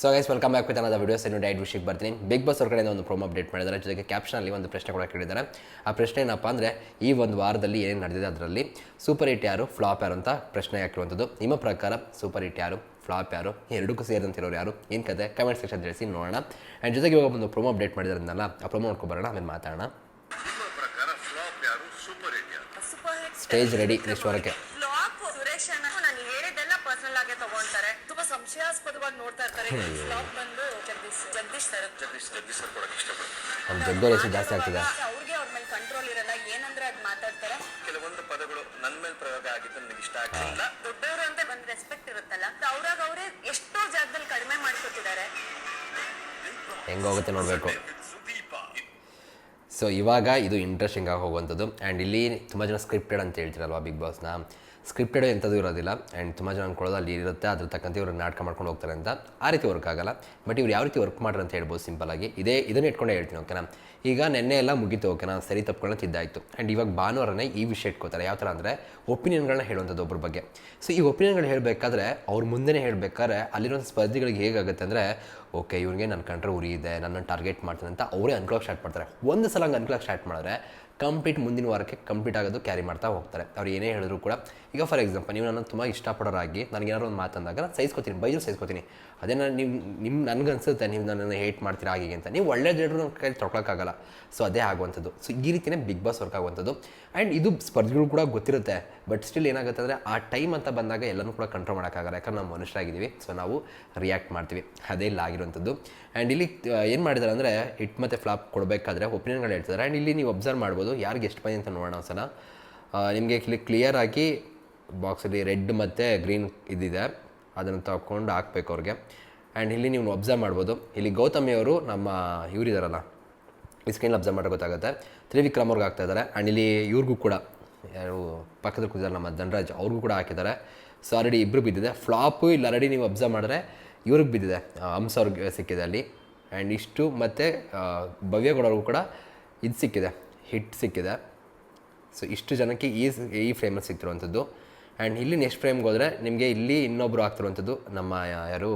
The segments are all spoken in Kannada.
So guys welcome back with ಅನ್ನೋದು ವಿಡಿಯೋಸ್ ಇನ್ನು ಡೈಟ್ ವಿಷಯಕ್ಕೆ ಬರ್ತೀನಿ. ಬಿಗ್ ಬಾಸ್ ಅವ್ರ ಕಡೆಯಿಂದ ಒಂದು ಪ್ರೋಮೋ ಅಪ್ಡೇಟ್ ಮಾಡಿದ್ದಾರೆ. ಜೊತೆಗೆ ಕ್ಯಾಪ್ಷನಲ್ಲಿ ಒಂದು ಪ್ರಶ್ನೆ ಕೂಡ ಕೇಳಿದ್ದಾರೆ. ಆ ಪ್ರಶ್ನೆ ಏನಪ್ಪ ಅಂದರೆ, ಈ ಒಂದು ವಾರದಲ್ಲಿ ಏನೇನು ನಡೆದಿದೆ ಅದರಲ್ಲಿ ಸೂಪರ್ ಹಿಟ್ ಯಾರು ಫ್ಲಾಪ್ ಯಾರು ಅಂತ ಪ್ರಶ್ನೆ ಹಾಕಿರುವಂಥದ್ದು ನಿಮ್ಮ ಪ್ರಕಾರ ಸೂಪರ್ ಹಿಟ್ ಯಾರು ಫ್ಲಾಪ್ ಯಾರು, ಎರಡಕ್ಕೂ ಸೇರಿದಂತಿರೋರು ಯಾರು? ಏನು ಕತೆ? ಕಮೆಂಟ್ ಸೆಕ್ಷನ್ ತಿಳಿಸಿ ನೋಡೋಣ. ಆ್ಯಂಡ್ ಜೊತೆಗೆ ಇವಾಗ ಒಂದು ಪ್ರೋಮೋ ಅಪ್ಡೇಟ್ ಮಾಡಿದ್ರಲ್ಲ ಆ ಪ್ರೋಮೋ ನೋಡ್ಕೊಬರೋಣ ಆಮೇಲೆ ಮಾತಾಡೋಣ ನಿಮ್ಮ ಪ್ರಕಾರ ಫ್ಲಾಪ್ ಯಾರು ಸೂಪರ್ ಹಿಟ್ ಯಾರು super hit stage ready next ವಾರಕ್ಕೆ ಫ್ಲಾಪ್ ಸುರೇಶ್ ಅಣ್ಣ ನಾನು ಹೇಳಿದ್ದೆಲ್ಲ ಪರ್ಸನಲ್ ಆಗಿ ತಗೊಳ್ತಾರೆ ತುಂಬಾ ಸಂಶಯಾಸ್ಪದವಾಗಿ ನೋಡ್ತಾ ಇರ್ತಾರೆ. ಫ್ಲಾಪ್ ಬಂದು ಜಗದೀಶ್ ಜಗದೀಶ್ ಸರ್ ಜಗದೀಶ್ ಜಗದೀಶ್ ಸರ್ ಕೊಡಕ್ಕೆ ಇಷ್ಟಪಡ್ತೀನಿ ಜಾಸ್ತಿ ಆಗ್ತಿದೆ. ಅವ್ರಿಗೆ ಅವ್ರ ಮೇಲೆ ಕಂಟ್ರೋಲ್ ಇರಲ್ಲ. ಏನಂದ್ರೆ ಅದ್ ಮಾತಾಡ್ತಾರೆ. ಕೆಲವೊಂದು ಪದಗಳು ನನ್ನ ಮೇಲೆ ಪ್ರಯೋಗ ಆಗಿದ್ದು ನನಗೆ ಇಷ್ಟ ಆಗಲಿಲ್ಲ ದೊಡ್ಡವರು ಅಂತ ಒಂದು ರೆಸ್ಪೆಕ್ಟ್ ಇರುತ್ತಲ್ಲ. ಅವ್ರಾಗ ಅವರೇ ಎಷ್ಟೋ ಜಾಗದಲ್ಲಿ ಕಡಿಮೆ ಮಾಡ್ಕೊತಿದ್ದಾರೆ ಹೆಂಗೋಗುತ್ತೆ ನೋಡಬೇಕು. ಸೊ ಇವಾಗ ಇದು ಇಂಟ್ರೆಸ್ಟಿಂಗ್ ಆಗಿ ಹೋಗುವಂಥದ್ದು. ಆ್ಯಂಡ್ ಇಲ್ಲಿ ತುಂಬ ಜನ ಸ್ಕ್ರಿಪ್ಟೆಡ್ ಅಂತ ಹೇಳ್ತಿರಲ್ವಾ ಬಿಗ್ ಬಾಸ್ನ ಸ್ಕ್ರಿಪ್ಟೆಡ್ ಎಂಥದ್ದು ಇರೋದಿಲ್ಲ ಆ್ಯಂಡ್ ತುಂಬ ಜನ ಅನ್ಕೊಳ್ಳೋದು ಅಲ್ಲಿ ಇರುತ್ತೆ, ಅದ್ರ ತಕ್ಕಂತೆ ಇವರು ನಾಟಕ ಮಾಡ್ಕೊಂಡು ಹೋಗ್ತಾರೆ ಅಂತ ಆ ರೀತಿ ವರ್ಕ್ ಆಗಲ್ಲ. ಬಟ್ ಇವ್ರು ಯಾವ ರೀತಿ ವರ್ಕ್ ಮಾಡ್ರಿ ಅಂತ ಹೇಳ್ಬೋದು ಸಿಂಪಲ್ ಆಗಿ. ಇದೇ, ಇದನ್ನ ಇಟ್ಕೊಂಡೇ ಹೇಳ್ತೀನಿ ಓಕೆನಾ ಈಗ ನೆನ್ನೆ ಎಲ್ಲ ಮುಗಿತು ಓಕೆನಾ ಸರಿ ತಪ್ಪುಗಳನ್ನ ತಿದ್ದಾಯಿತು. ಆ್ಯಂಡ್ ಇವಾಗ ಭಾನುವಾರನೇ ಈ ವಿಷಯ ಇಟ್ಕೋತಾರೆ. ಯಾವ ಥರ ಅಂದರೆ ಒಪಿನಿಯನ್ಗಳನ್ನ ಹೇಳುವಂಥದ್ದು ಒಬ್ಬರ ಬಗ್ಗೆ. ಸೊ ಈ ಒಪಿನಿಯನ್ಗಳು ಹೇಳಬೇಕಾದ್ರೆ, ಅವ್ರ ಮುಂದೆನೇ ಹೇಳಬೇಕಾದ್ರೆ ಅಲ್ಲಿರೋ ಸ್ಪರ್ಧಿಗಳಿಗೆ ಹೇಗಾಗುತ್ತೆ ಅಂದರೆ ಓಕೆ ಇವ್ರಿಗೆ ನನ್ನ ಕಂಡ್ರೆ ಉರಿ ಇದೆ ನನ್ನನ್ನು ಟಾರ್ಗೆಟ್ ಮಾಡ್ತಾನೆ ಅಂತ ಅವರೇ ಅನ್ಕೊಳ್ಳೋಕೆ ಸ್ಟಾರ್ಟ್ ಮಾಡ್ತಾರೆ. ಒಂದು ಸಲ ಹಂಗೆ ಅನ್ಕೊಳ್ಳೋಕೆ ಸ್ಟಾರ್ಟ್ ಮಾಡಿದ್ರೆ ಕಂಪ್ಲೀಟ್ ಮುಂದಿನ ವಾರಕ್ಕೆ ಕಂಪ್ಲೀಟ್ ಆಗೋದು ಕ್ಯಾರಿ ಮಾಡ್ತಾ ಹೋಗ್ತಾರೆ. ಅವ್ರು ಏನೇ ಹೇಳಿದ್ರು ಕೂಡ, ಈಗ ಫಾರ್ ಎಕ್ಸಾಂಪಲ್ ನೀವು ನನ್ನ ತುಂಬ ಇಷ್ಟಪಡೋರಾಗಿ, ನನಗೇನಾದ್ರು ಒಂದು ಮಾತಂದಾಗ, ನಾನು ಸಹಿಸ್ಕೋತೀನಿ ಬೈದ್ರು ಸಹಿಸ್ಕೊತೀನಿ ಅದೇ ನಾನು ನೀವು ನಿಮ್ಮ ನನಗೆ ಅನ್ಸುತ್ತೆ ನೀವು ನನ್ನನ್ನು ಹೇಟ್ ಮಾಡ್ತೀರಾ ಹಾಗೆ ಅಂತ. ನೀವು ಒಳ್ಳೆ ಜನರು ನಮ್ಮ ಕೈಲಿ ತೊಗೊಳಕ್ಕಾಗಲ್ಲ. ಸೊ ಅದೇ ಆಗುವಂಥದ್ದು. ಸೊ ಈ ರೀತಿಯೇ ಬಿಗ್ ಬಾಸ್ ವರ್ಕ್ ಆಗುವಂಥದ್ದು. ಆ್ಯಂಡ್ ಇದು ಸ್ಪರ್ಧಿಗಳು ಕೂಡ ಗೊತ್ತಿರುತ್ತೆ. ಬಟ್ ಸ್ಟಿಲ್ ಏನಾಗುತ್ತೆ ಅಂದರೆ ಆ ಟೈಮ್ ಅಂತ ಬಂದಾಗ ಎಲ್ಲನೂ ಕೂಡ ಕಂಟ್ರೋಲ್ ಮಾಡೋಕ್ಕಾಗಲ್ಲ. ಯಾಕಂದ್ರೆ ನಾವು ಮನುಷ್ಯರಾಗಿದ್ದೀವಿ. ಸೊ ನಾವು ರಿಯಾಕ್ಟ್ ಮಾಡ್ತೀವಿ. ಅದೇ ಇಲ್ಲ ಆಗಿರುವಂಥದ್ದು. ಆ್ಯಂಡ್ ಇಲ್ಲಿ ಏನು ಮಾಡಿದ್ದಾರೆ ಅಂದರೆ, ಹಿಟ್ ಮತ್ತು ಫ್ಲಾಪ್ ಕೊಡಬೇಕಾದ್ರೆ ಒಪಿನಿಯನ್ಗಳು ಹೇಳ್ತಿದ್ದಾರೆ ಆ್ಯಂಡ್ ಇಲ್ಲಿ ನೀವು ಅಬ್ಸರ್ವ್ ಮಾಡ್ಬೋದು. ಯಾರಿಗೆ ಎಷ್ಟು ಬಂದಿ ಅಂತ ನೋಡೋಣ ಒಂದ್ಸಲ. ನಿಮಗೆ ಕ್ಲಿಯರ್ ಆಗಿ ಬಾಕ್ಸಲ್ಲಿ ರೆಡ್ ಮತ್ತು ಗ್ರೀನ್ ಇದಿದೆ ಅದನ್ನು ತಗೊಂಡು ಹಾಕ್ಬೇಕು ಅವ್ರಿಗೆ. ಆ್ಯಂಡ್ ಇಲ್ಲಿ ನೀವು ಅಬ್ಸರ್ವ್ ಮಾಡ್ಬೋದು. ಇಲ್ಲಿ ಗೌತಮಿ ಅವರು ನಮ್ಮ ಇವರಿದಾರಲ್ಲ, ಈ ಸ್ಕ್ರೀನ್ ಅಬ್ಸರ್ವ್ ಮಾಡೋ ಗೊತ್ತಾಗುತ್ತೆ. ತ್ರಿವಿಕ್ರಮ್ ಅವ್ರಿಗೆ ಹಾಕ್ತಾ ಇದ್ದಾರೆ. ಆ್ಯಂಡ್ ಇಲ್ಲಿ ಇವ್ರಿಗೂ ಕೂಡ, ಯಾರು ಪಕ್ಕದಲ್ಲಿ ಕೂತಿದ್ದಾರೆ ನಮ್ಮ ಧನರಾಜ್, ಅವ್ರಿಗೂ ಕೂಡ ಹಾಕಿದ್ದಾರೆ. ಸೊ ಆಲ್ರೆಡಿ ಇಬ್ಬರು ಬಿದ್ದಿದೆ. ಫ್ಲಾಪು ಇಲ್ಲಿ ಆಲ್ರೆಡಿ ನೀವು ಅಬ್ಸರ್ವ್ ಮಾಡಿದ್ರೆ ಇವ್ರಿಗೆ ಬಿದ್ದಿದೆ. ಹಂಸ ಅವ್ರಿಗೆ ಸಿಕ್ಕಿದೆ ಅಲ್ಲಿ. ಆ್ಯಂಡ್ ಇಷ್ಟು ಮತ್ತು ಭವ್ಯಗೌಡವ್ರಿಗೂ ಕೂಡ ಇದು ಸಿಕ್ಕಿದೆ. ಹಿಟ್ ಸಿಕ್ಕಿದೆ. ಸೊ ಇಷ್ಟು ಜನಕ್ಕೆ ಈ ಈ ಫ್ರೇಮಲ್ಲಿ ಸಿಗ್ತಿರುವಂಥದ್ದು ಆ್ಯಂಡ್ ಇಲ್ಲಿ ನೆಕ್ಸ್ಟ್ ಫ್ರೇಮ್ಗೆ ಹೋದರೆ ನಿಮಗೆ ಇಲ್ಲಿ ಇನ್ನೊಬ್ಬರು ಆಗ್ತಿರುವಂಥದ್ದು ನಮ್ಮ ಯಾರು,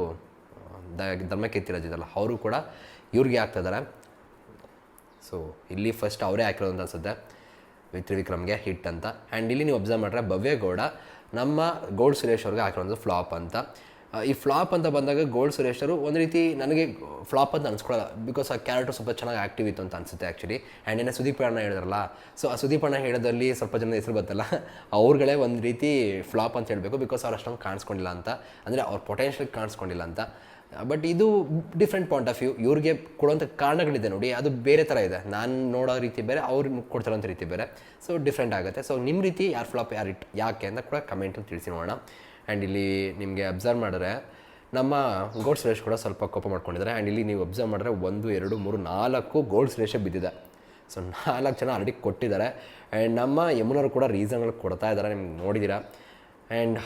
ದ ಧರ್ಮಕೀರ್ತಿರಾಜ್ ಅವರು ಕೂಡ ಇವ್ರಿಗೆ ಆಗ್ತಿದ್ದಾರೆ. ಸೊ ಇಲ್ಲಿ ಫಸ್ಟ್ ಅವರೇ ಹಾಕಿರೋದು ಅಂತ ಅನ್ಸುತ್ತೆ. ವಿತ್ ತ್ರಿವಿಕ್ರಮ್ಗೆ ಹಿಟ್ ಅಂತ. ಆ್ಯಂಡ್ ಇಲ್ಲಿ ನೀವು ಅಬ್ಸರ್ವ್ ಮಾಡಿದ್ರೆ ಭವ್ಯಗೌಡ ನಮ್ಮ ಗೋಲ್ಡ್ ಸುರೇಶ್ ಅವ್ರಿಗೆ ಹಾಕಿರೋದು ಫ್ಲಾಪ್ ಅಂತ. ಈ ಫ್ಲಾಪ್ ಅಂತ ಬಂದಾಗ ಗೋಲ್ಡ್ ಸುರೇಶರು ಒಂದು ರೀತಿ ನನಗೆ ಫ್ಲಾಪ್ ಅಂತ ಅನ್ಸ್ಕೊಳ್ಳಲ್ಲ ಬಿಕಾಸ್ ಆ ಕ್ಯಾರೆಕ್ಟರ್ ಸ್ವಲ್ಪ ಚೆನ್ನಾಗಿ ಆ್ಯಕ್ಟಿವ್ ಇತ್ತು ಅಂತ ಅನಿಸುತ್ತೆ ಆ್ಯಕ್ಚುಲಿ ಆ್ಯಂಡ್ ಏನೋ ಸುದೀಪ್ ಅಣ್ಣ ಹೇಳಿದ್ರಲ್ಲ ಸೊ ಆ ಸುದೀಪ್ ಅಣ್ಣ ಹೇಳೋದಲ್ಲಿ ಸ್ವಲ್ಪ ಜನ ಹೆಸರು ಬರ್ತಲ್ಲ ಅವ್ರುಗಳೇ ಒಂದು ರೀತಿ ಫ್ಲಾಪ್ ಅಂತ ಹೇಳಬೇಕು ಬಿಕಾಸ್ ಅವ್ರು ಅಷ್ಟೊಂದು ಕಾಣಿಸ್ಕೊಂಡಿಲ್ಲ ಅಂತ. ಅಂದರೆ ಅವ್ರ ಪೊಟೆನ್ಷಿಯಲ್ ಕಾಣಿಸ್ಕೊಂಡಿಲ್ಲ ಅಂತ. ಬಟ್ ಇದು ಡಿಫ್ರೆಂಟ್ ಪಾಯಿಂಟ್ ಆಫ್ ವ್ಯೂ ಇವ್ರಿಗೆ ಕೊಡುವಂಥ ಕಾರಣಗಳಿದೆ ನೋಡಿ, ಅದು ಬೇರೆ ಥರ ಇದೆ. ನಾನು ನೋಡೋ ರೀತಿ ಬೇರೆ, ಅವ್ರು ಕೊಡ್ತಿರೋಂಥ ರೀತಿ ಬೇರೆ. ಸೊ ಡಿಫ್ರೆಂಟ್ ಆಗುತ್ತೆ. ಸೊ ನಿಮ್ಮ ರೀತಿ ಯಾರು ಫ್ಲಾಪ್, ಯಾರು ಇಟ್ ಯಾಕೆ ಅಂತ ಕೂಡ ಕಮೆಂಟಲ್ಲಿ ತಿಳಿಸಿ ನೋಡೋಣ. ಆ್ಯಂಡ್ ಇಲ್ಲಿ ನಿಮಗೆ ಅಬ್ಸರ್ವ್ ಮಾಡಿದ್ರೆ, ನಮ್ಮ ಗೋಲ್ಡ್ ಸುರೇಶ್ ಕೂಡ ಸ್ವಲ್ಪ ಕೋಪ ಮಾಡ್ಕೊಂಡಿದ್ದಾರೆ. ಆ್ಯಂಡ್ ಇಲ್ಲಿ ನೀವು ಅಬ್ಸರ್ವ್ ಮಾಡಿದ್ರೆ ಒಂದು, ಎರಡು, ಮೂರು, ನಾಲ್ಕು ಗೋಲ್ಡ್ ಸುರೇಶೇ ಬಿದ್ದಿದೆ. ಸೊ ನಾಲ್ಕು ಜನ ಆಲ್ರೆಡಿ ಕೊಟ್ಟಿದ್ದಾರೆ. ಆ್ಯಂಡ್ ನಮ್ಮ ಯಮುನರು ಕೂಡ ರೀಸನ್ಗಳು ಕೊಡ್ತಾ ಇದ್ದಾರೆ. ನಿಮ್ಗೆ ನೋಡಿದ್ದೀರಾ ಆ್ಯಂಡ್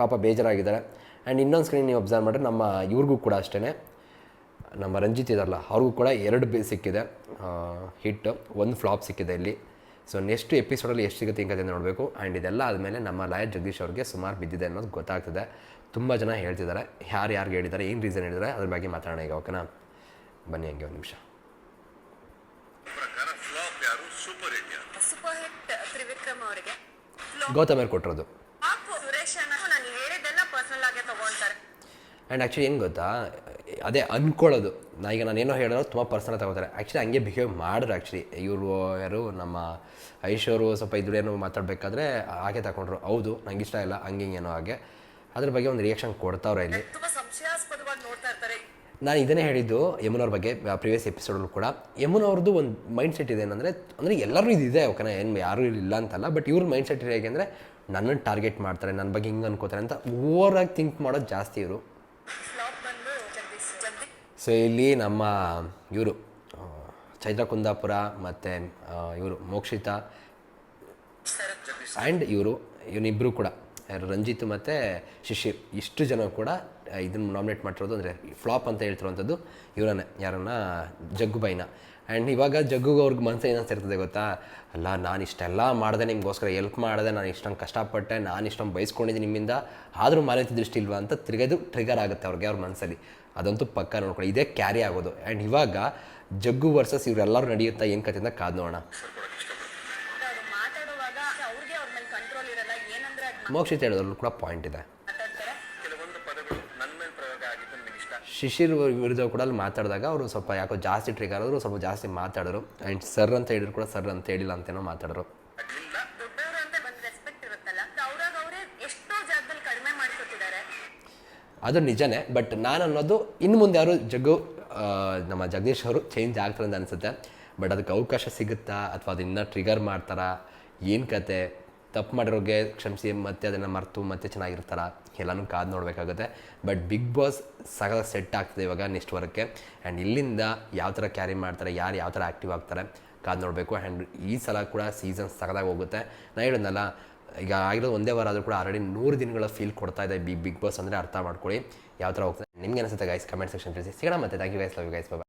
ಪಾಪ ಬೇಜಾರಾಗಿದ್ದಾರೆ. ಆ್ಯಂಡ್ ಇನ್ನೊಂದು ಸ್ಕ್ರೀನ್ ನೀವು ಅಬ್ಸರ್ವ್ ಮಾಡಿದ್ರೆ ನಮ್ಮ ಇವ್ರಿಗೂ ಕೂಡ ಅಷ್ಟೇ ನಮ್ಮ ರಂಜಿತ್ ಇದಾರಲ್ಲ ಅವ್ರಿಗೂ ಕೂಡ ಎರಡು ಬೇ ಸಿಕ್ಕಿದೆ. ಹಿಟ್ ಒಂದು ಫ್ಲಾಪ್ ಸಿಕ್ಕಿದೆ ಇಲ್ಲಿ. ಸೊ ನೆಕ್ಸ್ಟ್ ಎಪಿಸೋಡಲ್ಲಿ ಎಷ್ಟು ಸಿಗುತ್ತೆ ಹಿಂಗೆ ನೋಡಬೇಕು? ಆ್ಯಂಡ್ ಇದೆಲ್ಲ ಆದಮೇಲೆ ನಮ್ಮ ಲಾಯರ್ ಜಗದೀಶ್ ಅವ್ರಿಗೆ ಸುಮಾರು ಬಿದ್ದಿದೆ ಅನ್ನೋದು ಗೊತ್ತಾಗ್ತದೆ. ತುಂಬ ಜನ ಹೇಳ್ತಿದ್ದಾರೆ. ಯಾರು ಯಾರಿಗೆ ಹೇಳಿದ್ದಾರೆ? ಏನು ರೀಸನ್ ಹೇಳಿದ್ದಾರೆ? ಅದ್ರ ಬಗ್ಗೆ ಮಾತಾಡೋಣ ಈಗ ಓಕೆನಾ ಬನ್ನಿ ಹಂಗೆ ಒಂದು ನಿಮಿಷ. ಪ್ರಕಾರ ಫ್ಲಾಪ್ ಯಾರು? ಸೂಪರ್ ಹಿಟ್ ಯಾರು ಸೂಪರ್ ಹಿಟ್ ತ್ರಿವಿಕ್ರಮ್ ಅವರಿಗೆ. ಗೌತಮ್ ಅವ್ರು ಕೊಟ್ಟಿರೋದು ಫ್ಲಾಪ್ ಸುರೇಶ್ ನಾನು ಹೇಳಿದ್ದೆಲ್ಲ ಪರ್ಸನಲ್ ಆಗಿ ತಗೊಳ್ತಾರೆ. ಆ್ಯಂಡ್ ಆ್ಯಕ್ಚುಲಿ ಏನು ಗೊತ್ತಾ? ಅದೇ ಅಂದ್ಕೊಳ್ಳೋದು ನಾ ಈಗ ನಾನೇನೋ ಹೇಳೋದು ತುಂಬ ಪರ್ಸನಲ್ ತಗೋತಾರೆ. ಆ್ಯಕ್ಚುಲಿ ಹಂಗೆ ಬಿಹೇವ್ ಮಾಡಿದ್ರು ಆ್ಯಕ್ಚುಲಿ ಇವರು ಯಾರು ನಮ್ಮ ಐಶೋರು ಸ್ವಲ್ಪ ಇದ್ರೇನು ಮಾತಾಡಬೇಕಾದ್ರೆ ಹಾಗೆ ತಗೊಂಡ್ರು. ಹೌದು ನಂಗೆ ಇಷ್ಟ ಇಲ್ಲ ಹಂಗೆ ಹಿಂಗೇನೋ ಹಾಗೆ. ಅದ್ರ ಬಗ್ಗೆ ಒಂದು ರಿಯಾಕ್ಷನ್ ಕೊಡ್ತಾವ್ರೆ ಇಲ್ಲಿ. ನಾನು ಇದನ್ನೇ ಹೇಳಿದ್ದು ಯಮುನವ್ರ ಬಗ್ಗೆ ಪ್ರಿವಿಯಸ್ ಎಪಿಸೋಡಲ್ಲೂ ಕೂಡ. ಯಮುನವ್ರದ್ದು ಒಂದು ಮೈಂಡ್ ಸೆಟ್ ಇದೆ ಏನಂದರೆ ಅಂದರೆ ಎಲ್ಲರೂ ಇದಿದೆ ಓಕೆನಾ? ಏನು ಯಾರೂ ಇಲ್ಲ ಅಂತಲ್ಲ ಬಟ್ ಇವ್ರ ಮೈಂಡ್ ಸೆಟ್ ಹೇಗೆ ಅಂದರೆ ನನ್ನನ್ನು ಟಾರ್ಗೆಟ್ ಮಾಡ್ತಾರೆ ನನ್ನ ಬಗ್ಗೆ ಹಿಂಗೆ ಅನ್ಕೋತಾರೆ ಅಂತ ಓವರಾಗಿ ಥಿಂಕ್ ಮಾಡೋದು ಜಾಸ್ತಿ ಇವರು ಫ್ಲಾಪ್ ಬಂದು ಜಗದೀಶ್ ಜಗದೀಶ್ ಸೊ ಇಲ್ಲಿ ನಮ್ಮ ಇವರು ಚೈತ್ರ ಕುಂದಾಪುರ ಮತ್ತು ಇವರು ಮೋಕ್ಷಿತಾ ಆ್ಯಂಡ್ ಇವರು ಇವನಿಬ್ಬರು ಕೂಡ. ಯಾರು ರಂಜಿತ್ ಮತ್ತು ಶಿಶಿರ್ ಇಷ್ಟು ಜನ ಕೂಡ ಇದನ್ನು ನಾಮಿನೇಟ್ ಮಾಡಿರೋದು ಅಂದರೆ ಫ್ಲಾಪ್ ಅಂತ ಹೇಳ್ತಿರುವಂಥದ್ದು ಇವರನ್ನ ಯಾರನ್ನ? ಜಗ್ಗುಬೈನ. ಆ್ಯಂಡ್ ಇವಾಗ ಜಗ್ಗು ಅವ್ರಿಗೆ ಮನಸ್ಸು ಇರ್ತದೆ ಗೊತ್ತಾ? ಅಲ್ಲ ನಾನು ಇಷ್ಟೆಲ್ಲ ಮಾಡಿದೆ ನಿಮಗೋಸ್ಕರ ಎಲ್ಪ್ ಮಾಡಿದೆ ನಾನು ಇಷ್ಟೊಂದು ಕಷ್ಟಪಟ್ಟೆ ನಾನು ಇಷ್ಟೊಂದು ಬಯಸ್ಕೊಂಡಿದ್ದೀನಿ ನಿಮ್ಮಿಂದ ಆದರೂ ಮಾನ್ಯತೆ ದೃಷ್ಟಿ ಇಲ್ವಾ ಅಂತ ತಿರುಗದು ಟ್ರಿಗರ್ ಆಗುತ್ತೆ ಅವ್ರಿಗೆ ಅವ್ರ ಮನಸ್ಸಲ್ಲಿ ಅದಂತೂ ಪಕ್ಕ ನೋಡ್ಕೊಳ್ಳಿ ಇದೇ ಕ್ಯಾರಿ ಆಗೋದು. ಆ್ಯಂಡ್ ಇವಾಗ ಜಗ್ಗು ವರ್ಸಸ್ ಇವರೆಲ್ಲರೂ ನಡೆಯುತ್ತಾ ಏನು ಕಥೆಯಿಂದ ಕಾದು ನೋಡೋಣ. ಮೋಕ್ಷಿತ್ ಹೇಳೋದ್ರಲ್ಲೂ ಕೂಡ ಪಾಯಿಂಟ್ ಇದೆ. ಶಿಶಿರ್ ವಿರುದ್ಧ ಕೂಡ ಅಲ್ಲಿ ಮಾತಾಡಿದಾಗ ಅವರು ಸ್ವಲ್ಪ ಯಾಕೋ ಜಾಸ್ತಿ ಟ್ರಿಗರ್ ಆದರು ಸ್ವಲ್ಪ ಜಾಸ್ತಿ ಮಾತಾಡೋರು. ಆ್ಯಂಡ್ ಸರ್ ಅಂತ ಹೇಳಿದ್ರು ಕೂಡ ಸರ್ ಅಂತ ಹೇಳಿಲ್ಲ ಅಂತೇನೋ ಮಾತಾಡೋರು. ಅದು ನಿಜನೇ ಬಟ್ ನಾನು ಅನ್ನೋದು ಇನ್ನು ಮುಂದೆ ಯಾರು ಜಗ್ಗು ನಮ್ಮ ಜಗದೀಶ್ ಅವರು ಚೇಂಜ್ ಆಗ್ತಾರೆ ಅಂತ ಅನಿಸುತ್ತೆ. ಬಟ್ ಅದಕ್ಕೆ ಅವಕಾಶ ಸಿಗುತ್ತಾ? ಅಥವಾ ಅದನ್ನ ಟ್ರಿಗರ್ ಮಾಡ್ತಾರಾ? ಏನು ಕತೆ? ತಪ್ಪು ಮಾಡಿರೋಗೆ ಕ್ಷಮಿಸಿ, ಮತ್ತೆ ಅದನ್ನು ಮರೆತು, ಮತ್ತೆ ಚೆನ್ನಾಗಿರ್ತಾರ? ಎಲ್ಲನೂ ಕಾದು ನೋಡಬೇಕಾಗುತ್ತೆ. ಬಟ್ ಬಿಗ್ ಬಾಸ್ ಸಗದ ಸೆಟ್ ಆಗ್ತದೆ ಇವಾಗ ನೆಕ್ಸ್ಟ್ ವಾರಕ್ಕೆ. ಆ್ಯಂಡ್ ಇಲ್ಲಿಂದ ಯಾವ ಥರ ಕ್ಯಾರಿ ಮಾಡ್ತಾರೆ, ಯಾರು ಯಾವ ಥರ ಆ್ಯಕ್ಟಿವ್ ಆಗ್ತಾರೆ, ಕಾದು ನೋಡಬೇಕು. ಆ್ಯಂಡ್ ಈ ಸಲ ಕೂಡ ಸೀಸನ್ ಸಗದಾಗಿ ಹೋಗುತ್ತೆ. ನಾನು ಹೇಳಿದ್ನಲ್ಲ, ಈಗ ಆಗಿರೋದು ಒಂದೇ ವಾರ ಆದರೂ ಕೂಡ ಆಲ್ರೆಡಿ ನೂರು ದಿನಗಳ ಫೀಲ್ ಕೊಡ್ತಾ ಇದೆ ಬಿಗ್ ಬಿಗ್ ಬಾಸ್ ಅಂದರೆ ಅರ್ಥ ಮಾಡ್ಕೊಳ್ಳಿ. ಯಾವ ಥರ ಹೋಗ್ತದೆ? ನಿಮ್ಗೆ ಅನಿಸುತ್ತೆ ಗೈಸ್ ಕಮೆಂಟ್ ಸೆಕ್ಷನ್ ತಿಳಿಸಿ. ಸಿಗೋಣ ಮತ್ತೆ. Thank you guys love you guys